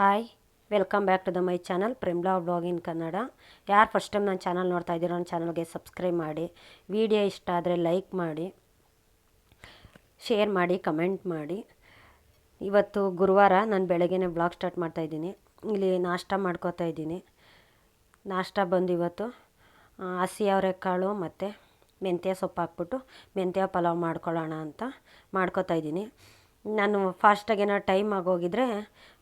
Hi welcome back to the my channel Premla blog in Kannada ಯಾರು first time ನನ್ನ channel ನೋಡ್ತಾ ಇದ್ದೀರೋ ನನ್ನ ಚಾನಲ್ಗೆ ಸಬ್ಸ್ಕ್ರೈಬ್ ಮಾಡಿ ವಿಡಿಯೋ ಇಷ್ಟ ಆದರೆ ಲೈಕ್ ಮಾಡಿ ಶೇರ್ ಮಾಡಿ ಕಮೆಂಟ್ ಮಾಡಿ. ಇವತ್ತು ಗುರುವಾರ ನಾನು ಬೆಳಗ್ಗೆ ಬ್ಲಾಗ್ ಸ್ಟಾರ್ಟ್ ಮಾಡ್ತಾಯಿದ್ದೀನಿ ಇಲ್ಲಿ ನಾಷ್ಟ ಮಾಡ್ಕೋತಾ ಇದ್ದೀನಿ. ನಾಷ್ಟ ಬಂದು ಇವತ್ತು ಹಸಿ ಅವರೆಕಾಳು ಮತ್ತು ಮೆಂತ್ಯ ಸೊಪ್ಪು ಹಾಕ್ಬಿಟ್ಟು ಮೆಂತ್ಯ ಪಲಾವ್ ಮಾಡ್ಕೊಳ್ಳೋಣ ಅಂತ ಮಾಡ್ಕೋತಾ ಇದ್ದೀನಿ. ನಾನು ಫಾಸ್ಟಾಗಿ ಏನೋ ಟೈಮ್ ಆಗೋಗಿದ್ರೆ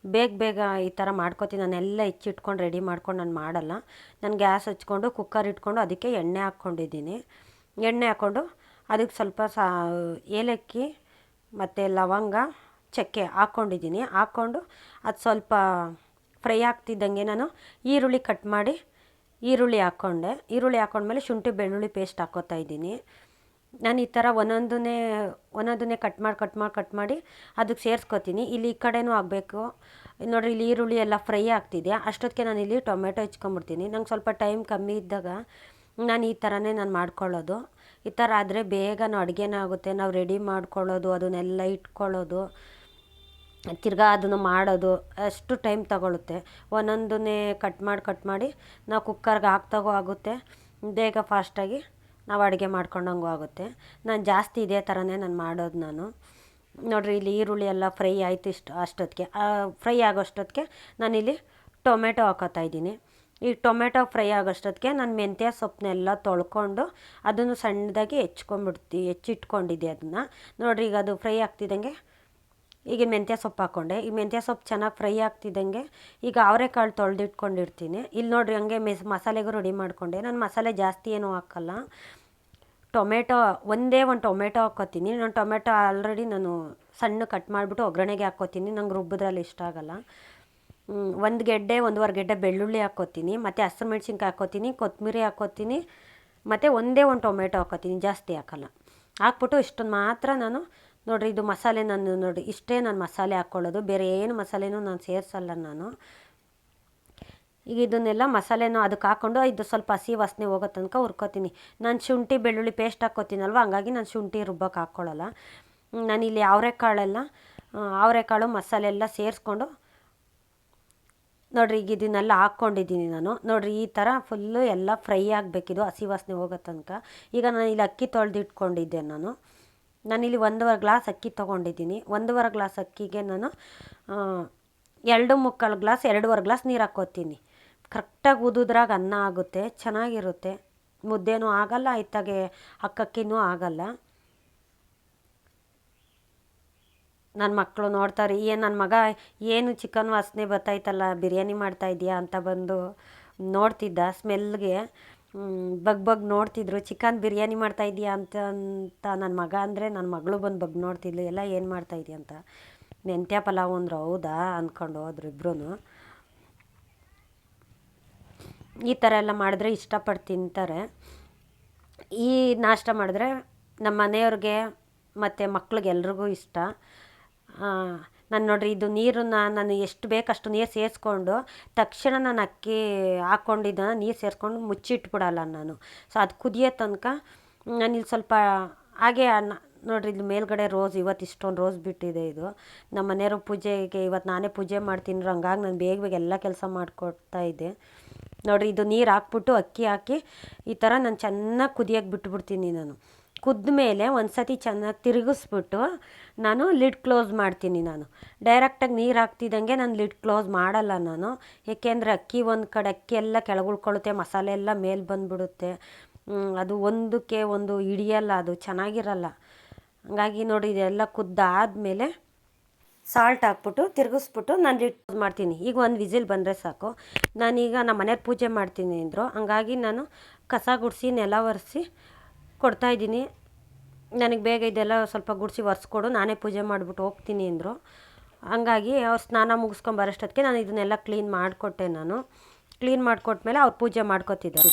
ಬೇಗ ಬೇಗ ಈ ಥರ ಮಾಡ್ಕೋತೀನಿ. ಎಲ್ಲ ಹೆಚ್ಚಿಟ್ಕೊಂಡು ರೆಡಿ ಮಾಡ್ಕೊಂಡು ನಾನು ಮಾಡಲ್ಲ. ನಾನು ಗ್ಯಾಸ್ ಹಚ್ಕೊಂಡು ಕುಕ್ಕರ್ ಇಟ್ಕೊಂಡು ಅದಕ್ಕೆ ಎಣ್ಣೆ ಹಾಕ್ಕೊಂಡಿದ್ದೀನಿ. ಎಣ್ಣೆ ಹಾಕ್ಕೊಂಡು ಅದಕ್ಕೆ ಸ್ವಲ್ಪ ಸಾ, ಏಲಕ್ಕಿ ಮತ್ತು ಲವಂಗ, ಚಕ್ಕೆ ಹಾಕ್ಕೊಂಡಿದ್ದೀನಿ. ಹಾಕ್ಕೊಂಡು ಅದು ಸ್ವಲ್ಪ ಫ್ರೈ ಆಗ್ತಿದ್ದಂಗೆ ನಾನು ಈರುಳ್ಳಿ ಕಟ್ ಮಾಡಿ ಈರುಳ್ಳಿ ಹಾಕ್ಕೊಂಡೆ. ಈರುಳ್ಳಿ ಹಾಕ್ಕೊಂಡ್ಮೇಲೆ ಶುಂಠಿ ಬೆಳ್ಳುಳ್ಳಿ ಪೇಸ್ಟ್ ಹಾಕ್ಕೋತಾ ಇದ್ದೀನಿ. ನಾನು ಈ ಥರ ಒಂದೊಂದನ್ನೇ ಒಂದೊಂದನ್ನೇ ಕಟ್ ಮಾಡಿ ಕಟ್ ಮಾಡಿ ಕಟ್ ಮಾಡಿ ಅದಕ್ಕೆ ಸೇರಿಸ್ಕೋತೀನಿ. ಇಲ್ಲಿ ಈ ಕಡೆನೂ ಆಗಬೇಕು. ನೋಡಿರಿ, ಇಲ್ಲಿ ಈರುಳ್ಳಿ ಎಲ್ಲ ಫ್ರೈ ಆಗ್ತಿದೆ. ಅಷ್ಟೊತ್ತಿಗೆ ನಾನು ಇಲ್ಲಿ ಟೊಮೆಟೊ ಹೆಚ್ಕೊಂಬಿಡ್ತೀನಿ. ನಂಗೆ ಸ್ವಲ್ಪ ಟೈಮ್ ಕಮ್ಮಿ ಇದ್ದಾಗ ನಾನು ಈ ಥರನೇ ನಾನು ಮಾಡ್ಕೊಳ್ಳೋದು. ಈ ಥರ ಆದರೆ ಬೇಗನೂ ಅಡುಗೆನೇ ಆಗುತ್ತೆ. ನಾವು ರೆಡಿ ಮಾಡ್ಕೊಳ್ಳೋದು, ಅದನ್ನೆಲ್ಲ ಇಟ್ಕೊಳ್ಳೋದು, ತಿರ್ಗಾ ಅದನ್ನು ಮಾಡೋದು, ಅಷ್ಟು ಟೈಮ್ ತಗೊಳುತ್ತೆ. ಒಂದೊಂದನ್ನೇ ಕಟ್ ಮಾಡಿ ಕಟ್ ಮಾಡಿ, ನಾವು ಕುಕ್ಕರ್ಗೆ ಹಾಕ್ದಾಗೂ ಆಗುತ್ತೆ. ಬೇಗ ಫಾಸ್ಟಾಗಿ ನಾವು ಅಡುಗೆ ಮಾಡ್ಕೊಂಡಂಗೂ ಆಗುತ್ತೆ. ನಾನು ಜಾಸ್ತಿ ಇದೇ ಥರನೇ ನಾನು ಮಾಡೋದು ನಾನು. ನೋಡಿರಿ ಇಲ್ಲಿ ಈರುಳ್ಳಿ ಎಲ್ಲ ಫ್ರೈ ಆಯಿತು ಇಷ್ಟು ಅಷ್ಟೊತ್ತಿಗೆ ಫ್ರೈ ಆಗೋಷ್ಟೊತ್ತಿಗೆ ನಾನಿಲ್ಲಿ ಟೊಮೆಟೊ ಹಾಕೋತಾ ಇದ್ದೀನಿ. ಈ ಟೊಮೆಟೊ ಫ್ರೈ ಆಗೋಷ್ಟೊತ್ತಿಗೆ ನಾನು ಮೆಂತ್ಯ ಸೊಪ್ಪನ್ನೆಲ್ಲ ತೊಳ್ಕೊಂಡು ಅದನ್ನು ಸಣ್ಣದಾಗಿ ಹೆಚ್ಕೊಂಡ್ಬಿಡ್ತಿ ಹೆಚ್ಚಿಟ್ಕೊಂಡಿದ್ದೆ ಅದನ್ನು. ನೋಡಿರಿ ಈಗ ಅದು ಫ್ರೈ ಆಗ್ತಿದ್ದಂಗೆ ಈಗ ಮೆಂತ್ಯ ಸೊಪ್ಪು ಹಾಕ್ಕೊಂಡೆ ಈ ಮೆಂತ್ಯ ಸೊಪ್ಪು ಚೆನ್ನಾಗಿ ಫ್ರೈ ಆಗ್ತಿದ್ದಂಗೆ ಈಗ ಅವರೆಕಾಳು ತೊಳೆದಿಟ್ಕೊಂಡಿರ್ತೀನಿ. ಇಲ್ಲಿ ನೋಡಿರಿ ಹಂಗೆ ಮೆಸ್, ಮಸಾಲೆಗೂ ರೆಡಿ ಮಾಡಿಕೊಂಡೆ. ನಾನು ಮಸಾಲೆ ಜಾಸ್ತಿ ಏನೂ ಹಾಕಲ್ಲ. ಟೊಮೆಟೊ, ಒಂದೇ ಒಂದು ಟೊಮೆಟೊ ಹಾಕೋತೀನಿ ನಾನು ಟೊಮೆಟೊ ಆಲ್ರೆಡಿ ನಾನು ಸಣ್ಣ ಕಟ್ ಮಾಡಿಬಿಟ್ಟು ಒಗ್ಗರಣೆಗೆ ಹಾಕೋತೀನಿ ನಂಗೆ ರುಬ್ಬದ್ರಲ್ಲಿ ಇಷ್ಟ ಆಗಲ್ಲ. ಒಂದು ಗೆಡ್ಡೆ, ಒಂದುವರೆ ಗೆಡ್ಡೆ ಬೆಳ್ಳುಳ್ಳಿ ಹಾಕೋತೀನಿ ಮತ್ತು ಹಸಿರು ಮೆಣ್ಸಿನ್ಕಾಯಿ ಹಾಕೋತೀನಿ ಕೊತ್ತಂಬರಿ ಹಾಕೋತೀನಿ ಮತ್ತು ಒಂದೇ ಒಂದು ಟೊಮೆಟೊ ಹಾಕೋತೀನಿ ಜಾಸ್ತಿ ಹಾಕಲ್ಲ. ಹಾಕ್ಬಿಟ್ಟು ಇಷ್ಟನ್ನು ಮಾತ್ರ ನಾನು ನೋಡಿರಿ, ಇದು ಮಸಾಲೆ ನಾನು ನೋಡಿ ಇಷ್ಟೇ ನಾನು ಮಸಾಲೆ ಹಾಕ್ಕೊಳ್ಳೋದು. ಬೇರೆ ಏನು ಮಸಾಲೆನೂ ನಾನು ಸೇರಿಸಲ್ಲ ನಾನು. ಈಗ ಇದನ್ನೆಲ್ಲ ಮಸಾಲೆನೂ ಅದಕ್ಕೆ ಹಾಕ್ಕೊಂಡು ಇದು ಸ್ವಲ್ಪ ಹಸಿ ವಾಸನೆ ಹೋಗೋ ತನಕ ಹುರ್ಕೋತೀನಿ. ನಾನು ಶುಂಠಿ, ಬೆಳ್ಳುಳ್ಳಿ ಪೇಸ್ಟ್ ಹಾಕ್ಕೋತೀನಲ್ವ? ಹಂಗಾಗಿ ನಾನು ಶುಂಠಿ ರುಬ್ಬಕ್ಕೆ ಹಾಕ್ಕೊಳ್ಳಲ್ಲ. ನಾನಿಲ್ಲಿ ಅವರೆಕಾಳೆಲ್ಲ ಅವರೆಕಾಳು, ಮಸಾಲೆ ಎಲ್ಲ ಸೇರಿಸ್ಕೊಂಡು ನೋಡಿರಿ ಈಗ ಇದನ್ನೆಲ್ಲ ಹಾಕ್ಕೊಂಡಿದ್ದೀನಿ ನಾನು. ನೋಡಿರಿ ಈ ಥರ ಫುಲ್ಲು ಎಲ್ಲ ಫ್ರೈ ಆಗಬೇಕಿದು ಹಸಿ ವಾಸನೆ ಹೋಗೋ ತನಕ. ಈಗ ನಾನು ಇಲ್ಲಿ ಅಕ್ಕಿ ತೊಳೆದಿಟ್ಕೊಂಡಿದ್ದೆ ನಾನು. ನಾನಿಲ್ಲಿ ಒಂದೂವರೆ ಗ್ಲಾಸ್ ಅಕ್ಕಿ ತೊಗೊಂಡಿದ್ದೀನಿ. ಒಂದೂವರೆ ಗ್ಲಾಸ್ ಅಕ್ಕಿಗೆ ನಾನು ಎರಡು ಮುಕ್ಕಾಲು ಗ್ಲಾಸ್, ಎರಡೂವರೆ ಗ್ಲಾಸ್ ನೀರು ಹಾಕ್ಕೋತೀನಿ. ಕರೆಕ್ಟಾಗಿ ಉದುದ್ರಾಗ ಅನ್ನ ಆಗುತ್ತೆ, ಚೆನ್ನಾಗಿರುತ್ತೆ. ಮುದ್ದೆನೂ ಆಗಲ್ಲ, ಇತ್ತಾಗೆ ಅಕ್ಕಕ್ಕಿನೂ ಆಗಲ್ಲ. ನನ್ನ ಮಕ್ಕಳು ನೋಡ್ತಾರೆ ಏನು ನನ್ನ ಮಗ ಏನು ಚಿಕನ್ ವಾಸನೆ ಬರ್ತೈತಲ್ಲ ಬಿರಿಯಾನಿ ಮಾಡ್ತಾ ಇದೆಯಾ ಅಂತ ಬಂದು ನೋಡ್ತಿದ್ದ, ಸ್ಮೆಲ್ಗೆ. ಬಗ್ ಬಗ್ ನೋಡ್ತಿದ್ರು, ಚಿಕನ್ ಬಿರಿಯಾನಿ ಮಾಡ್ತಾ ಇದೆಯಾ ಅಂತ ಅಂತ ನನ್ನ ಮಗ ಅಂದರೆ ನನ್ನ ಮಗಳು ಬಂದು ಬಗ್ ನೋಡ್ತಿದ್ಲು, ಎಲ್ಲ ಏನು ಮಾಡ್ತಾ ಇದೆಯಾ ಅಂತ. ಮೆಂತ್ಯ ಪಲಾವ್ ಅಂದ್ರೆ, ಹೌದಾ ಅಂದ್ಕೊಂಡು ಹೋದ್ರು ಇಬ್ರು ಈ ಥರ ಎಲ್ಲ ಮಾಡಿದ್ರೆ ಇಷ್ಟಪಟ್ಟು ತಿಂತಾರೆ ಈ ನಾಷ್ಟ ಮಾಡಿದ್ರೆ ನಮ್ಮ ಮನೆಯವ್ರಿಗೆ ಮತ್ತು ಮಕ್ಳಿಗೆಲ್ರಿಗೂ ಇಷ್ಟ. ನಾನು ನೋಡಿರಿ ಇದು ನೀರನ್ನ ನಾನು ಎಷ್ಟು ಬೇಕಷ್ಟು ನೀರು ಸೇರಿಸ್ಕೊಂಡು ತಕ್ಷಣ ನಾನು ಅಕ್ಕಿ ಹಾಕ್ಕೊಂಡಿದ್ದನ್ನು ನೀರು ಸೇರಿಸ್ಕೊಂಡು ಮುಚ್ಚಿಟ್ಬಿಡಲ್ಲ ನಾನು. ಸೊ ಅದು ಕುದಿಯೋ ತನಕ ನಾನಿಲ್ಲಿ ಸ್ವಲ್ಪ ಹಾಗೆ ನೋಡ್ರಿ ನೋಡಿರಿ ಇಲ್ಲಿ ಮೇಲ್ಗಡೆ ರೋಸ್ ಇವತ್ತು ಇಷ್ಟೊಂದು ರೋಸ್ ಬಿಟ್ಟಿದೆ ಇದು. ನಮ್ಮ ಮನೆಯವ್ರ ಪೂಜೆಗೆ ಇವತ್ತು ನಾನೇ ಪೂಜೆ ಮಾಡ್ತೀನಿ ಹಂಗಾಗಿ ನಾನು ಬೇಗ ಬೇಗ ಎಲ್ಲ ಕೆಲಸ ಮಾಡಿಕೊಡ್ತಾ ಇದ್ದೆ. ನೋಡಿರಿ, ಇದು ನೀರು ಹಾಕ್ಬಿಟ್ಟು ಅಕ್ಕಿ ಹಾಕಿ ಈ ಥರ ನಾನು ಚೆನ್ನಾಗಿ ಕುದಿಯೋಕೆ ಬಿಟ್ಬಿಡ್ತೀನಿ ನಾನು. ಕುದ್ದ ಮೇಲೆ ಒಂದು ಸತಿ ಚೆನ್ನಾಗಿ ತಿರುಗಿಸ್ಬಿಟ್ಟು ನಾನು ಲಿಡ್ ಕ್ಲೋಸ್ ಮಾಡ್ತೀನಿ ನಾನು. ಡೈರೆಕ್ಟಾಗಿ ನೀರು ಹಾಕ್ತಿದ್ದಂಗೆ ನಾನು ಲಿಡ್ ಕ್ಲೋಸ್ ಮಾಡಲ್ಲ ನಾನು. ಏಕೆಂದರೆ ಅಕ್ಕಿ ಒಂದು ಕಡೆ, ಅಕ್ಕಿ ಎಲ್ಲ ಕೆಳಗುಳ್ಕೊಳ್ಳುತ್ತೆ, ಮಸಾಲೆ ಎಲ್ಲ ಮೇಲೆ ಬಂದುಬಿಡುತ್ತೆ. ಅದು ಒಂದಕ್ಕೆ ಒಂದು ಹಿಡಿಯಲ್ಲ, ಅದು ಚೆನ್ನಾಗಿರಲ್ಲ. ಹಂಗಾಗಿ ನೋಡಿ ಇದೆಲ್ಲ ಕುದ್ದಾದಮೇಲೆ ಸಾಲ್ಟ್ ಹಾಕ್ಬಿಟ್ಟು, ತಿರುಗಿಸ್ಬಿಟ್ಟು ನಾನು ಕ್ಲೋಸ್ ಮಾಡ್ತೀನಿ. ಈಗ ಒಂದು ವಿಸಿಲ್ ಬಂದರೆ ಸಾಕು. ನಾನೀಗ ನಮ್ಮ ಮನೆಯವ್ರು ಪೂಜೆ ಮಾಡ್ತೀನಿ ಅಂದರು. ಹಂಗಾಗಿ ನಾನು ಕಸ ಗುಡಿಸಿ, ನೆಲ ಒರೆಸಿ ಕೊಡ್ತಾಯಿದ್ದೀನಿ ನನಗೆ ಬೇಗ ಇದೆಲ್ಲ ಸ್ವಲ್ಪ ಗುಡಿಸಿ ಒರೆಸ್ಕೊಡು. ನಾನೇ ಪೂಜೆ ಮಾಡಿಬಿಟ್ಟು ಹೋಗ್ತೀನಿ ಅಂದರು. ಹಂಗಾಗಿ ಅವ್ರು ಸ್ನಾನ ಮುಗಿಸ್ಕೊಂಬರೋಷ್ಟೊತ್ತಿಗೆ ನಾನು ಇದನ್ನೆಲ್ಲ ಕ್ಲೀನ್ ಮಾಡಿಕೊಟ್ಟೆ ನಾನು. ಕ್ಲೀನ್ ಮಾಡಿಕೊಟ್ಮೇಲೆ ಅವ್ರು ಪೂಜೆ ಮಾಡ್ಕೊತಿದ್ದಾರೆ.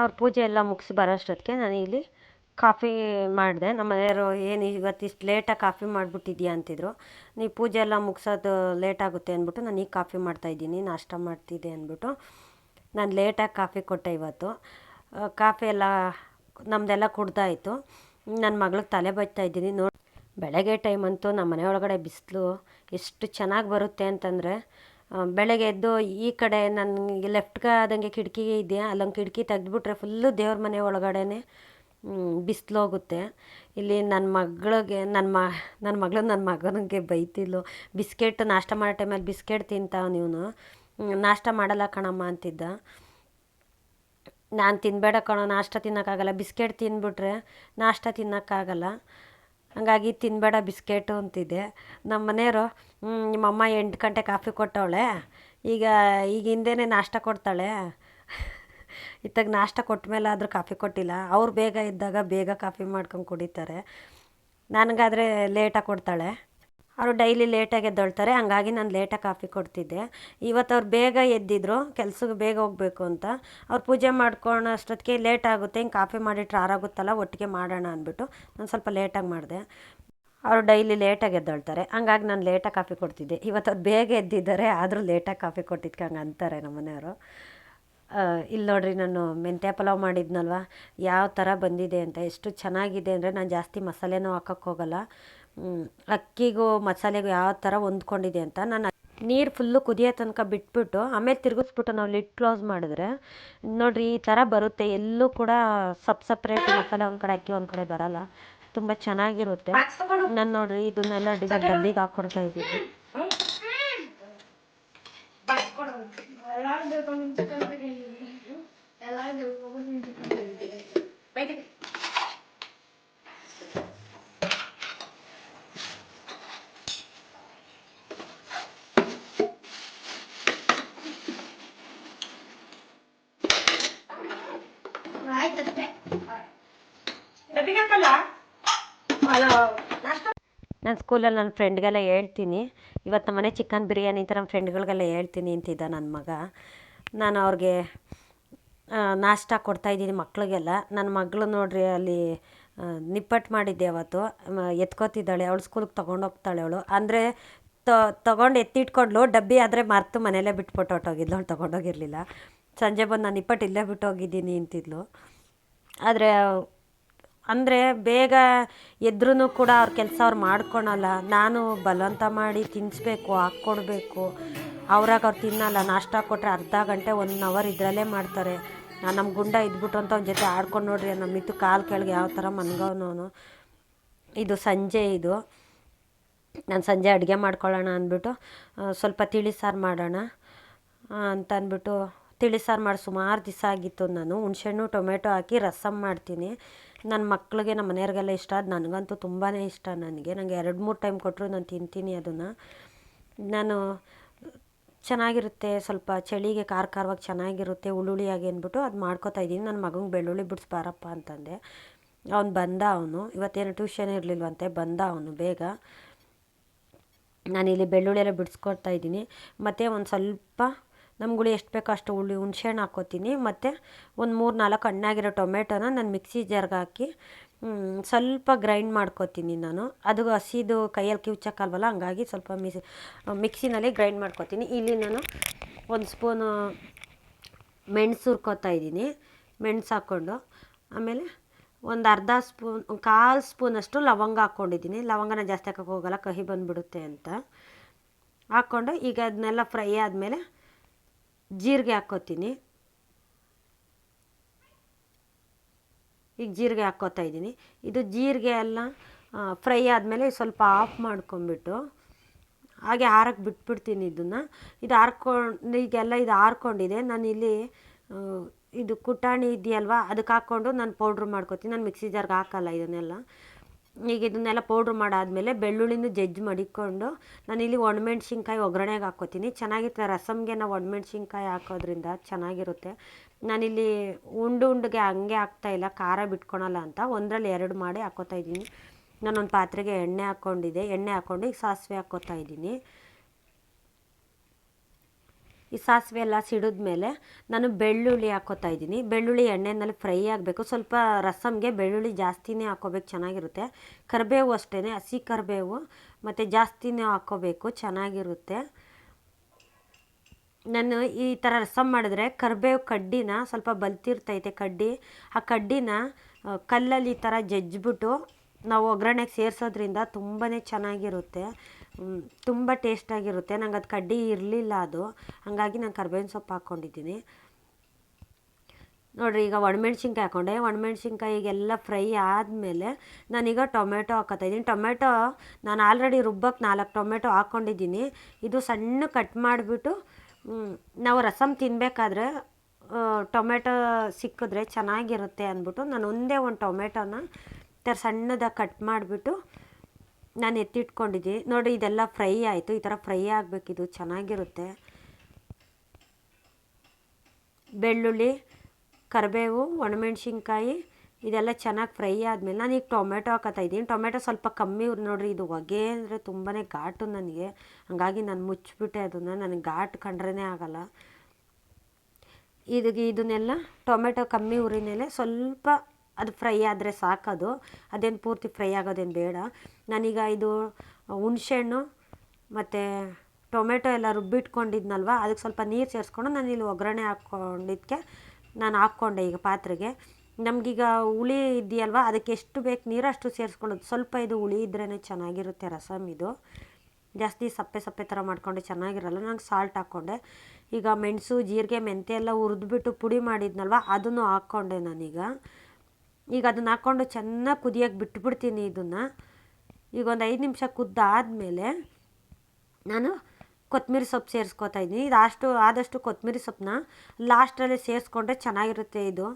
ಅವ್ರ ಪೂಜೆ ಎಲ್ಲ ಮುಗಿಸಿ ಬರೋಷ್ಟೊತ್ತಿಗೆ ನಾನು ಇಲ್ಲಿ ಕಾಫಿ ಮಾಡಿದೆ. ನಮ್ಮ ಮನೆಯವರು ಏನು ಇವತ್ತು ಇಷ್ಟು ಲೇಟಾಗಿ ಕಾಫಿ ಮಾಡಿಬಿಟ್ಟಿದ್ಯಾ ಅಂತಿದ್ರು. ನೀವು ಪೂಜೆ ಎಲ್ಲ ಮುಗಿಸೋದು ಲೇಟ್ ಆಗುತ್ತೆ ಅಂದ್ಬಿಟ್ಟು ನಾನು ಈಗ ಕಾಫಿ ಮಾಡ್ತಾಯಿದ್ದೀನಿ ನಾಷ್ಟ ಮಾಡ್ತಿದ್ದೆ ಅಂದ್ಬಿಟ್ಟು ನಾನು ಲೇಟಾಗಿ ಕಾಫಿ ಕೊಟ್ಟೆ ಇವತ್ತು. ಕಾಫಿ ಎಲ್ಲ ನಮ್ಮದೆಲ್ಲ ಕುಡ್ದಾಯಿತು. ನನ್ನ ಮಗಳಿಗೆ ತಲೆ ಬಚ್ತಾ ಇದ್ದೀನಿ. ನೋಡಿ, ಬೆಳಗ್ಗೆ ಟೈಮ್ ನಮ್ಮ ಮನೆ ಒಳಗಡೆ ಬಿಸಿಲು ಎಷ್ಟು ಚೆನ್ನಾಗಿ ಬರುತ್ತೆ ಅಂತಂದರೆ ಬೆಳಗ್ಗೆ ಎದ್ದು ಈ ಕಡೆ ನನಗೆ ಲೆಫ್ಟ್ಗೆ ಆದಂಗೆ ಕಿಟಕಿ ಇದೆಯಾ ಅಲ್ಲೊಂದು ಕಿಟಕಿ ತೆಗೆದ್ಬಿಟ್ರೆ ಫುಲ್ಲು ದೇವ್ರ ಮನೆ ಒಳಗಡೆನೆ ಬಿಸಿಲು ಹೋಗುತ್ತೆ ಇಲ್ಲಿ ನನ್ನ ಮಗಳಿಗೆ ನನ್ನ ಮ ನನ್ನ ಮಗಳು ನನ್ನ ಮಗನಿಗೆ ಬೈತಿದ್ಲು, ಬಿಸ್ಕೆಟ್ ನಾಷ್ಟ ಮಾಡೋ ಟೈಮಲ್ಲಿ ಬಿಸ್ಕೆಟ್ ತಿಂತಾವ ಇವನು ನಾಷ್ಟ ಮಾಡಲ್ಲ ಕಣಮ್ಮ, ಅಂತಿದ್ದ. ನಾನು ತಿನ್ನಬೇಡ ಕಣೋ, ನಾಷ್ಟ ತಿನ್ನೋಕ್ಕಾಗಲ್ಲ, ಬಿಸ್ಕೆಟ್ ತಿಂದ್ಬಿಟ್ರೆ ನಾಷ್ಟ ತಿನ್ನೋಕ್ಕಾಗಲ್ಲ. ಹಂಗಾಗಿ ತಿನ್ನಬೇಡ ಬಿಸ್ಕೆಟು ಅಂತಿದ್ದೆ ನಮ್ಮ ಮನೆಯವರು ನಿಮ್ಮಮ್ಮ ಎಂಟು ಗಂಟೆ ಕಾಫಿ ಕೊಟ್ಟವಳೆ, ಈಗ ಈಗ ಹಿಂದೆನೇ ನಾಷ್ಟ ಕೊಡ್ತಾಳೆ. ಇತ್ತಾಗ ನಾಷ್ಟ ಕೊಟ್ಟ ಮೇಲೆ ಆದರೂ ಕಾಫಿ ಕೊಟ್ಟಿಲ್ಲ. ಅವ್ರು ಬೇಗ ಇದ್ದಾಗ ಬೇಗ ಕಾಫಿ ಮಾಡ್ಕೊಂಡು ಕುಡಿತಾರೆ. ನನಗಾದರೆ ಲೇಟಾಗಿ ಕೊಡ್ತಾಳೆ. ಅವರು ಡೈಲಿ ಲೇಟಾಗಿ ಎದ್ದೊಳ್ತಾರೆ. ಹಂಗಾಗಿ ನಾನು ಲೇಟಾಗಿ ಕಾಫಿ ಕೊಡ್ತಿದ್ದೆ. ಇವತ್ತು ಅವ್ರು ಬೇಗ ಎದ್ದಿದ್ರು ಕೆಲ್ಸಕ್ಕೆ ಬೇಗ ಹೋಗಬೇಕು ಅಂತ. ಅವ್ರು ಪೂಜೆ ಮಾಡ್ಕೊಳೋ ಅಷ್ಟೊತ್ತಿಗೆ ಲೇಟ್ ಆಗುತ್ತೆ ಹಿಂಗೆ ಕಾಫಿ ಮಾಡಿಟ್ರೆ ಆರಾಗುತ್ತಲ್ಲ ಒಟ್ಟಿಗೆ ಮಾಡೋಣ ಅಂದ್ಬಿಟ್ಟು ನಾನು ಸ್ವಲ್ಪ ಲೇಟಾಗಿ ಮಾಡಿದೆ. ಅವರು ಡೈಲಿ ಲೇಟಾಗಿ ಎದ್ದೊಳ್ತಾರೆ. ಹಂಗಾಗಿ ನಾನು ಲೇಟಾಗಿ ಕಾಫಿ ಕೊಡ್ತಿದ್ದೆ. ಇವತ್ತು ಅವ್ರು ಬೇಗ ಎದ್ದಿದ್ದಾರೆ ಆದರೂ ಲೇಟಾಗಿ ಕಾಫಿ ಕೊಟ್ಟಿದ್ಕೆ ಹಂಗೆ ಅಂತಾರೆ ನಮ್ಮ ಮನೆಯವರು. ಇಲ್ಲಿ ನೋಡ್ರಿ ನಾನು ಮೆಂತ್ಯ ಪಲಾವ್ ಮಾಡಿದ್ನಲ್ವ? ಯಾವ ಥರ ಬಂದಿದೆ ಅಂತ ಎಷ್ಟು ಚೆನ್ನಾಗಿದೆ ಅಂದರೆ ನಾನು ಜಾಸ್ತಿ ಮಸಾಲೆನೂ ಹಾಕೋಕ್ಕೆ ಹೋಗಲ್ಲ. ಹ್ಮ್, ಅಕ್ಕಿಗೂ ಮಸಾಲೆಗೂ ಯಾವ ಥರ ಹೊಂದ್ಕೊಂಡಿದೆ ಅಂತ ನಾನು ನೀರು ಫುಲ್ಲು ಕುದಿಯೋ ತನಕ ಬಿಟ್ಬಿಟ್ಟು, ಆಮೇಲೆ ತಿರುಗಿಸ್ಬಿಟ್ಟು ನಾವು ಲಿಟ್ ಕ್ಲೋಸ್ ಮಾಡಿದ್ರೆ, ನೋಡ್ರಿ ಈ ಥರ ಬರುತ್ತೆ. ಎಲ್ಲೂ ಕೂಡ ಸಪ್ ಸಪ್ರೇಟ್ ಮಸಾಲೆ ಒಂದು ಕಡೆ, ಅಕ್ಕಿ ಒಂದು ಕಡೆ ಬರಲ್ಲ. ತುಂಬ ಚೆನ್ನಾಗಿರುತ್ತೆ. ನಾನು ನೋಡ್ರಿ ಇದನ್ನೆಲ್ಲ ಡಿಸೈನ್ ಡಬ್ಬಿಗೆ ಹಾಕ್ಕೊಡ್ತಾ ಇದ್ದೀನಿ. ನಾನು ಸ್ಕೂಲಲ್ಲಿ ನನ್ನ ಫ್ರೆಂಡ್ಗೆಲ್ಲ ಹೇಳ್ತೀನಿ. ಇವತ್ತು ನಮ್ಮ ಮನೆ ಚಿಕನ್ ಬಿರಿಯಾನಿ ಅಂತ ನಮ್ಮ ಫ್ರೆಂಡ್ಗಳಿಗೆಲ್ಲ ಹೇಳ್ತೀನಿ ಅಂತಿದ್ದ ನನ್ನ ಮಗ. ನಾನು ಅವ್ರಿಗೆ ನಾಷ್ಟ ಕೊಡ್ತಾಯಿದ್ದೀನಿ ಮಕ್ಳಿಗೆಲ್ಲ. ನನ್ನ ಮಗಳು ನೋಡ್ರಿ ಅಲ್ಲಿ ನಿಪ್ಪಟ್ಟು ಮಾಡಿದ್ದೆ ಅವತ್ತು. ಎತ್ಕೋತಿದ್ದಾಳೆ. ಅವಳು ಸ್ಕೂಲ್ಗೆ ತೊಗೊಂಡು ಹೋಗ್ತಾಳೆ ಅವಳು. ಅಂದರೆ ತೊಗೊಂಡು ಎತ್ತಿಟ್ಕೊಂಡ್ಲು. ಡಬ್ಬಿ ಆದರೆ ಮರೆತು ಮನೆಯಲ್ಲೇ ಬಿಟ್ಬಿಟ್ಟು ಹೊರ್ಟೋಗಿದ್ಲು. ಅವಳು ತೊಗೊಂಡೋಗಿರಲಿಲ್ಲ. ಸಂಜೆ ಬಂದು ನಾನು ನಿಪ್ಪಟ್ಟು ಇಲ್ಲೇ ಬಿಟ್ಟು ಹೋಗಿದ್ದೀನಿ ಅಂತಿದ್ಲು. ಆದರೆ ಅಂದರೆ ಬೇಗ ಎದ್ರೂ ಕೂಡ ಅವ್ರ ಕೆಲಸ ಅವ್ರು ಮಾಡ್ಕೊಳಲ್ಲ. ನಾನು ಬಲವಂತ ಮಾಡಿ ತಿನ್ನಿಸ್ಬೇಕು ಹಾಕ್ಕೊಡ್ಬೇಕು. ಅವ್ರಾಗ ಅವ್ರು ತಿನ್ನಲ್ಲ. ನಾಷ್ಟ ಕೊಟ್ಟರೆ ಅರ್ಧ ಗಂಟೆ ಒನ್ ಅವರ್ ಇದರಲ್ಲೇ ಮಾಡ್ತಾರೆ. ನಾನು ನಮ್ಮ ಗುಂಡ ಇದ್ಬಿಟ್ಟು ಅಂತ ಅವ್ನ ಜೊತೆ ಆಡ್ಕೊಂಡು ನೋಡ್ರಿ ನಮ್ಮ ಇತ್ತು ಕಾಲು ಕೆಳಗೆ ಯಾವ ಥರ ಮನ್ಗವನವನು ಇದು ಸಂಜೆ ಇದು. ನಾನು ಸಂಜೆ ಅಡುಗೆ ಮಾಡ್ಕೊಳ್ಳೋಣ ಅಂದ್ಬಿಟ್ಟು ಸ್ವಲ್ಪ ತಿಳಿ ಸಾರು ಮಾಡೋಣ ಅಂತ ಅಂದ್ಬಿಟ್ಟು ತಿಳಿ ಸಾರು ಮಾಡಿ ಸುಮಾರು ದಿವಸ ಆಗಿತ್ತು ನಾನು. ಹುಣ್ಸೆಹಣ್ಣು, ಟೊಮೆಟೊ ಹಾಕಿ ರಸಮ್ ಮಾಡ್ತೀನಿ. ನನ್ನ ಮಕ್ಕಳಿಗೆ ನಮ್ಮ ಮನೆಯವ್ರಿಗೆಲ್ಲ ಇಷ್ಟ. ಅದು ನನಗಂತೂ ತುಂಬಾ ಇಷ್ಟ ನನಗೆ. ನನಗೆ ಎರಡು, ಮೂರು ಟೈಮ್ ಕೊಟ್ಟರು ನಾನು ತಿಂತೀನಿ ಅದನ್ನು. ನಾನು ಚೆನ್ನಾಗಿರುತ್ತೆ, ಸ್ವಲ್ಪ ಚಳಿಗೆ ಖಾರ ಖಾರವಾಗಿ ಚೆನ್ನಾಗಿರುತ್ತೆ ಹುಳುಳಿಯಾಗಿ ಅಂದ್ಬಿಟ್ಟು ಅದು ಮಾಡ್ಕೊತಾ ಇದ್ದೀನಿ. ನನ್ನ ಮಗಂಗೆ ಬೆಳ್ಳುಳ್ಳಿ ಬಿಡಿಸ್ಬಾರಪ್ಪ ಅಂತಂದೆ. ಅವ್ನು ಬಂದ ಅವನು. ಇವತ್ತೇನು ಟ್ಯೂಷನ್ ಇರಲಿಲ್ವಂತೆ, ಬಂದ ಅವನು ಬೇಗ. ನಾನಿಲ್ಲಿ ಬೆಳ್ಳುಳ್ಳಿ ಎಲ್ಲ ಬಿಡಿಸ್ಕೊಡ್ತಾ ಇದ್ದೀನಿ. ಮತ್ತು ಒಂದು ಸ್ವಲ್ಪ ನಮ್ಗುಳಿ ಎಷ್ಟು ಬೇಕೋ ಅಷ್ಟು ಹುಳಿ ಹುಣ್ಸೆಹಣ್ಣು ಹಾಕ್ಕೋತೀನಿ. ಮತ್ತು ಒಂದು ಮೂರು ನಾಲ್ಕು ಹಣ್ಣಾಗಿರೋ ಟೊಮೆಟೋನ ನಾನು ಮಿಕ್ಸಿ ಜಾರ್ಗೆ ಹಾಕಿ ಸ್ವಲ್ಪ ಗ್ರೈಂಡ್ ಮಾಡ್ಕೊತೀನಿ ನಾನು. ಅದು ಹಸಿದು ಕೈಯಲ್ಲಿ ಕಿವ್ಚಕ್ಕಲ್ವಲ್ಲ ಹಂಗಾಗಿ ಸ್ವಲ್ಪ ಮಿಸ್, ಮಿಕ್ಸಿನಲ್ಲಿ ಗ್ರೈಂಡ್ ಮಾಡ್ಕೊತೀನಿ. ಇಲ್ಲಿ ನಾನು ಒಂದು ಸ್ಪೂನು ಮೆಣಸು ಹುರ್ಕೋತಾ ಇದ್ದೀನಿ, ಮೆಣಸು ಹಾಕ್ಕೊಂಡು. ಆಮೇಲೆ ಒಂದು ಅರ್ಧ ಸ್ಪೂನ್, ಕಾಲು ಸ್ಪೂನಷ್ಟು ಲವಂಗ ಹಾಕ್ಕೊಂಡಿದ್ದೀನಿ. ಲವಂಗನ ಜಾಸ್ತಿ ಹಾಕೋಕ್ಕೆ ಹೋಗೋಲ್ಲ, ಕಹಿ ಬಂದುಬಿಡುತ್ತೆ ಅಂತ. ಹಾಕ್ಕೊಂಡು ಈಗ ಅದನ್ನೆಲ್ಲ ಫ್ರೈ ಆದಮೇಲೆ ಜೀರಿಗೆ ಹಾಕ್ಕೋತೀನಿ. ಈಗ ಜೀರಿಗೆ ಹಾಕ್ಕೋತಾ ಇದ್ದೀನಿ. ಇದು ಜೀರಿಗೆ ಎಲ್ಲ ಫ್ರೈ ಆದಮೇಲೆ ಸ್ವಲ್ಪ ಆಫ್ ಮಾಡ್ಕೊಂಬಿಟ್ಟು ಹಾಗೆ ಆರಕ್ಕೆ ಬಿಟ್ಬಿಡ್ತೀನಿ ಇದನ್ನು. ಇದು ಹಾರ್ಕೊಂಡು ಈಗೆಲ್ಲ ಇದು ಹಾರ್ಕೊಂಡಿದೆ ನಾನು ಇಲ್ಲಿ ಇದು ಕುಟಾಣಿ ಇದೆಯಲ್ವ, ಅದಕ್ಕೆ ಹಾಕ್ಕೊಂಡು ನಾನು ಪೌಡ್ರ್ ಮಾಡ್ಕೊತೀನಿ. ನಾನು ಮಿಕ್ಸಿ ಜಾರ್ಗೆ ಹಾಕಲ್ಲ ಇದನ್ನೆಲ್ಲ. ಈಗ ಇದನ್ನೆಲ್ಲ ಪೌಡ್ರ್ ಮಾಡಾದಮೇಲೆ ಬೆಳ್ಳುಳ್ಳಿನೂ ಜಜ್ಜಿ ಮಡಿಕೊಂಡು ನಾನಿಲ್ಲಿ ಒಣಮೆಣ್ಸಿನ್ಕಾಯಿ ಒಗ್ಗರಣೆಗೆ ಹಾಕ್ಕೋತೀನಿ. ಚೆನ್ನಾಗಿರುತ್ತೆ ರಸಮ್ಗೆ ನಾವು ಒಣಮೆಣ್ಸಿನ್ಕಾಯಿ ಹಾಕೋದ್ರಿಂದ ಚೆನ್ನಾಗಿರುತ್ತೆ. ನಾನಿಲ್ಲಿ ಉಂಡು ಉಂಡಿಗೆ ಹಂಗೆ ಹಾಕ್ತಾಯಿಲ್ಲ ಖಾರ ಬಿಟ್ಕೊಳಲ್ಲ ಅಂತ ಒಂದರಲ್ಲಿ ಎರಡು ಮಾಡಿ ಹಾಕ್ಕೋತಾ ಇದ್ದೀನಿ. ನಾನೊಂದು ಪಾತ್ರೆಗೆ ಎಣ್ಣೆ ಹಾಕ್ಕೊಂಡಿದ್ದೆ ಎಣ್ಣೆ ಹಾಕ್ಕೊಂಡು ಸಾಸಿವೆ ಹಾಕ್ಕೋತಾ ಇದ್ದೀನಿ. ಈ ಸಾಸಿವೆ ಎಲ್ಲ ಸಿಡಿದ್ಮೇಲೆ ನಾನು ಬೆಳ್ಳುಳ್ಳಿ ಹಾಕೋತಾ ಇದ್ದೀನಿ. ಬೆಳ್ಳುಳ್ಳಿ ಎಣ್ಣೆನಲ್ಲಿ ಫ್ರೈ ಆಗಬೇಕು. ಸ್ವಲ್ಪ ರಸಮ್ಗೆ ಬೆಳ್ಳುಳ್ಳಿ ಜಾಸ್ತಿನೇ ಹಾಕೋಬೇಕು. ಚೆನ್ನಾಗಿರುತ್ತೆ. ಕರಿಬೇವು ಅಷ್ಟೇ ಹಸಿ ಕರಿಬೇವು ಮತ್ತು ಜಾಸ್ತಿನೇ ಹಾಕ್ಕೋಬೇಕು ಚೆನ್ನಾಗಿರುತ್ತೆ. ನಾನು ಈ ಥರ ರಸಮ್ ಮಾಡಿದ್ರೆ ಕರಿಬೇವು ಕಡ್ಡಿನ ಸ್ವಲ್ಪ ಬಲ್ತಿರ್ತೈತೆ ಕಡ್ಡಿ. ಆ ಕಡ್ಡಿನ ಕಲ್ಲಲ್ಲಿ ಈ ಥರ ಜಜ್ಜಿಬಿಟ್ಟು ನಾವು ಒಗ್ಗರಣೆಗೆ ಸೇರಿಸೋದ್ರಿಂದ ತುಂಬಾ ಚೆನ್ನಾಗಿರುತ್ತೆ. ತುಂಬ ಟೇಸ್ಟಾಗಿರುತ್ತೆ ನಂಗೆ ಅದು ಕಡ್ಡಿ ಇರಲಿಲ್ಲ ಅದು. ಹಾಗಾಗಿ ನಾನು ಕರ್ಬೇವಿನ ಸೊಪ್ಪು ಹಾಕ್ಕೊಂಡಿದ್ದೀನಿ ನೋಡಿರಿ, ಈಗ ಒಣಮೆಣ್ಸಿನ್ಕಾಯಿ ಹಾಕ್ಕೊಂಡೆ ಒಣಮೆಣ್ಸಿನ್ಕಾಯಿಗೆಲ್ಲ ಫ್ರೈ ಆದಮೇಲೆ ನಾನೀಗ ಟೊಮೆಟೊ ಹಾಕೋತಾ ಇದ್ದೀನಿ. ಟೊಮೆಟೊ ನಾನು ಆಲ್ರೆಡಿ ರುಬ್ಬಕ್ಕೆ ನಾಲ್ಕು ಟೊಮೆಟೊ ಹಾಕ್ಕೊಂಡಿದ್ದೀನಿ ಇದು ಸಣ್ಣ ಕಟ್ ಮಾಡಿಬಿಟ್ಟು ನಾವು ರಸಮ್ ತಿನ್ನಬೇಕಾದ್ರೆ ಟೊಮೆಟೊ ಸಿಕ್ಕಿದ್ರೆ ಚೆನ್ನಾಗಿರುತ್ತೆ ಅಂದ್ಬಿಟ್ಟು ನಾನು ಒಂದೇ ಒಂದು ಟೊಮೆಟೊನ ಥರ ಸಣ್ಣದಾಗಿ ಕಟ್ ಮಾಡಿಬಿಟ್ಟು ನಾನು ಎತ್ತಿಟ್ಕೊಂಡಿದ್ದೀನಿ ನೋಡಿ ಇದೆಲ್ಲ ಫ್ರೈ ಆಯಿತು. ಈ ಥರ ಫ್ರೈ ಆಗಬೇಕಿದು ಚೆನ್ನಾಗಿರುತ್ತೆ. ಬೆಳ್ಳುಳ್ಳಿ, ಕರಿಬೇವು, ಒಣಮೆಣ್ಸಿನ್ಕಾಯಿ, ಇದೆಲ್ಲ ಚೆನ್ನಾಗಿ ಫ್ರೈ ಆದಮೇಲೆ ನಾನು ಈಗ ಟೊಮೆಟೊ ಹಾಕತ್ತಾ ಇದ್ದೀನಿ. ಟೊಮೆಟೊ ಸ್ವಲ್ಪ ಕಮ್ಮಿ ನೋಡ್ರಿ, ಇದು ಹೊಗೆ ಅಂದರೆ ತುಂಬಾ ಘಾಟು ನನಗೆ. ಹಾಗಾಗಿ ನಾನು ಮುಚ್ಚಿಬಿಟ್ಟೆ ಅದನ್ನು. ನನಗೆ ಘಾಟ್ ಕಂಡ್ರೇ ಆಗಲ್ಲ. ಇದು ಇದನ್ನೆಲ್ಲ ಟೊಮೆಟೊ ಕಮ್ಮಿ ಉರಿನೇಲೆ ಸ್ವಲ್ಪ ಅದು ಫ್ರೈ ಆದರೆ ಸಾಕದು. ಅದೇನು ಪೂರ್ತಿ ಫ್ರೈ ಆಗೋದೇನು ಬೇಡ. ನಾನೀಗ ಇದು ಹುಣ್ಸೆಹಣ್ಣು ಮತ್ತು ಟೊಮೆಟೊ ಎಲ್ಲ ರುಬ್ಬಿಟ್ಕೊಂಡಿದ್ನಲ್ವ, ಅದಕ್ಕೆ ಸ್ವಲ್ಪ ನೀರು ಸೇರಿಸ್ಕೊಂಡು ನಾನು ಇಲ್ಲಿ ಒಗ್ಗರಣೆ ಹಾಕ್ಕೊಂಡಿದ್ದಕ್ಕೆ ನಾನು ಹಾಕ್ಕೊಂಡೆ ಈಗ ಪಾತ್ರೆಗೆ. ನಮಗೀಗ ಹುಳಿ ಇದೆಯಲ್ವ, ಅದಕ್ಕೆ ಎಷ್ಟು ಬೇಕು ನೀರು ಅಷ್ಟು ಸೇರಿಸ್ಕೊಳ್ಳೋದು. ಸ್ವಲ್ಪ ಇದು ಹುಳಿ ಇದ್ರೇ ಚೆನ್ನಾಗಿರುತ್ತೆ ರಸಮ್ ಇದು. ಜಾಸ್ತಿ ಸಪ್ಪೆ ಸಪ್ಪೆ ಥರ ಮಾಡ್ಕೊಂಡು ಚೆನ್ನಾಗಿರಲ್ಲ ನಾನು ಸಾಲ್ಟ್ ಹಾಕ್ಕೊಂಡೆ. ಈಗ ಮೆಣಸು, ಜೀರಿಗೆ, ಮೆಂತ್ಯ ಎಲ್ಲ ಹುರಿದ್ಬಿಟ್ಟು ಪುಡಿ ಮಾಡಿದ್ನಲ್ವ, ಅದನ್ನು ಹಾಕ್ಕೊಂಡೆ ನಾನೀಗ. ಈಗ ಅದನ್ನು ಹಾಕ್ಕೊಂಡು ಚೆನ್ನಾಗಿ ಕುದಿಯೋಕೆ ಬಿಟ್ಬಿಡ್ತೀನಿ ಇದನ್ನು. ಈಗ ಒಂದು ಐದು ನಿಮಿಷ ಕುದ್ದಾದಮೇಲೆ ನಾನು ಕೊತ್ತಂಬರಿ ಸೊಪ್ಪು ಸೇರಿಸ್ಕೊತಾ ಇದ್ದೀನಿ. ಇದು ಅಷ್ಟು ಆದಷ್ಟು ಕೊತ್ತಂಬರಿ ಸೊಪ್ಪನ್ನ ಲಾಸ್ಟಲ್ಲಿ ಸೇರಿಸ್ಕೊಂಡ್ರೆ ಚೆನ್ನಾಗಿರುತ್ತೆ ಇದು.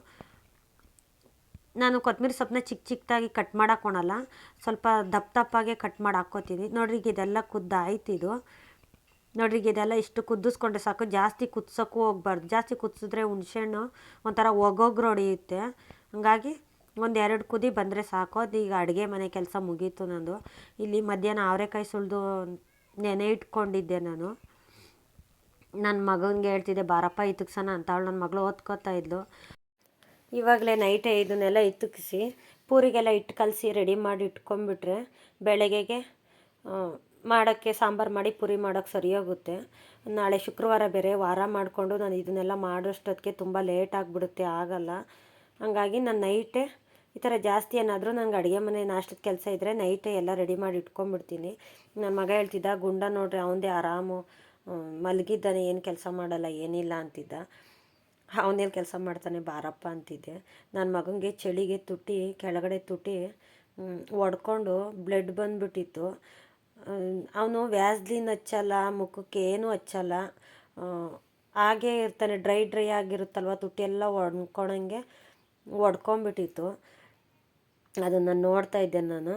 ನಾನು ಕೊತ್ತಂಬರಿ ಸೊಪ್ಪನ್ನ ಚಿಕ್ಕ ಚಿಕ್ಕದಾಗಿ ಕಟ್ ಮಾಡಾಕೊಳಲ್ಲ ಸ್ವಲ್ಪ ದಪ್ಪ ದಪ್ಪಾಗೆ ಕಟ್ ಮಾಡಿ ಹಾಕ್ಕೋತೀನಿ. ನೋಡ್ರಿ ಈಗ ಇದೆಲ್ಲ ಕುದ್ದಾಯ್ತು ಇದು. ನೋಡ್ರಿ ಈಗ ಇದೆಲ್ಲ ಇಷ್ಟು ಕುದಿಸ್ಕೊಂಡ್ರೆ ಸಾಕು. ಜಾಸ್ತಿ ಕುದ್ಸೋಕ್ಕೂ ಹೋಗ್ಬಾರ್ದು. ಜಾಸ್ತಿ ಕುದಿಸಿದ್ರೆ ಹುಣ್ಸೆಹಣ್ಣು ಒಂಥರ ಒಗೋಗ್ರೊಡೆಯುತ್ತೆ ಹಾಗಾಗಿ ಒಂದು ಎರಡು ಕುದಿ ಬಂದರೆ ಸಾಕು. ಅದು ಈಗ ಅಡುಗೆ ಮನೆ ಕೆಲಸ ಮುಗೀತು ನಂದು. ಇಲ್ಲಿ ಮಧ್ಯಾಹ್ನ ಅವರೆಕಾಯಿ ಸುಳಿದು ನೆನೆ ಇಟ್ಕೊಂಡಿದ್ದೆ ನಾನು. ನನ್ನ ಮಗನಿಗೆ ಹೇಳ್ತಿದ್ದೆ, ಬಾರಪ್ಪ ಇತ್ತಕ್ಸನ ಅಂತ. ಅವಳು ನನ್ನ ಮಗಳು ಓದ್ಕೋತಾ ಇದ್ಲು. ಇವಾಗಲೇ ನೈಟೇ ಇದನ್ನೆಲ್ಲ ಇತ್ತುಕಿಸಿ ಪೂರಿಗೆಲ್ಲ ಇಟ್ಟು ಕಲಸಿ ರೆಡಿ ಮಾಡಿ ಇಟ್ಕೊಂಡ್ಬಿಟ್ರೆ ಬೆಳಗ್ಗೆಗೆ ಮಾಡೋಕ್ಕೆ ಸಾಂಬಾರು ಮಾಡಿ ಪೂರಿ ಮಾಡೋಕ್ಕೆ ಸರಿ ಹೋಗುತ್ತೆ. ನಾಳೆ ಶುಕ್ರವಾರ ಬೇರೆ ವಾರ ಮಾಡಿಕೊಂಡು ನಾನು ಇದನ್ನೆಲ್ಲ ಮಾಡೋಷ್ಟೊತ್ತಿಗೆ ತುಂಬ ಲೇಟ್ ಆಗಿಬಿಡುತ್ತೆ, ಆಗಲ್ಲ. ಹಾಗಾಗಿ ನಾನು ನೈಟೇ ಈ ಥರ ಜಾಸ್ತಿ ಏನಾದರೂ ನಂಗೆ ಅಡುಗೆ ಮನೆ ನಾಷ್ಟದ ಕೆಲಸ ಇದ್ದರೆ ನೈಟೇ ಎಲ್ಲ ರೆಡಿ ಮಾಡಿ ಇಟ್ಕೊಂಡ್ಬಿಡ್ತೀನಿ. ನನ್ನ ಮಗ ಹೇಳ್ತಿದ್ದ, ಗುಂಡ ನೋಡ್ರಿ ಅವನದೇ ಆರಾಮು ಮಲಗಿದ್ದಾನೆ, ಏನು ಕೆಲಸ ಮಾಡಲ್ಲ, ಏನಿಲ್ಲ ಅಂತಿದ್ದ. ಅವನೇನು ಕೆಲಸ ಮಾಡ್ತಾನೆ, ಬಾರಪ್ಪ ಅಂತಿದ್ದೆ. ನನ್ನ ಮಗನಿಗೆ ಚಳಿಗೆ ತುಟ್ಟಿ, ಕೆಳಗಡೆ ತುಟಿ ಒಡ್ಕೊಂಡು ಬ್ಲಡ್ ಬಂದುಬಿಟ್ಟಿತ್ತು. ಅವನು ವ್ಯಾಸ್ಲಿನ್ ಹಚ್ಚಲ್ಲ, ಮುಖಕ್ಕೆ ಏನೂ ಹಚ್ಚಲ್ಲ. ಹಾಗೇ ಇರ್ತಾನೆ ಡ್ರೈ ಡ್ರೈ ಆಗಿರುತ್ತಲ್ವ ತುಟಿ ಎಲ್ಲ ಒಡ್ಕೊಳಂಗೆ ಒಡ್ಕೊಂಬಿಟ್ಟಿತ್ತು ಅದನ್ನು ನೋಡ್ತಾ ಇದ್ದೆ ನಾನು.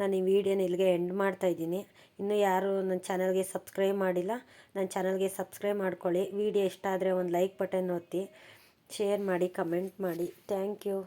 ನಾನು ಈ ವಿಡಿಯೋನ ಇಲ್ಲಿಗೆ ಎಂಡ್ ಮಾಡ್ತಾ ಇದ್ದೀನಿ. ಇನ್ನೂ ಯಾರು ನನ್ನ ಚಾನಲ್ಗೆ ಸಬ್ಸ್ಕ್ರೈಬ್ ಮಾಡಿಲ್ಲ ನನ್ನ ಚಾನಲ್ಗೆ ಸಬ್ಸ್ಕ್ರೈಬ್ ಮಾಡ್ಕೊಳ್ಳಿ. ವಿಡಿಯೋ ಇಷ್ಟ ಆದರೆ ಒಂದು ಲೈಕ್ ಬಟನ್ ಒತ್ತಿ. ಶೇರ್ ಮಾಡಿ ಕಮೆಂಟ್ ಮಾಡಿ. Thank you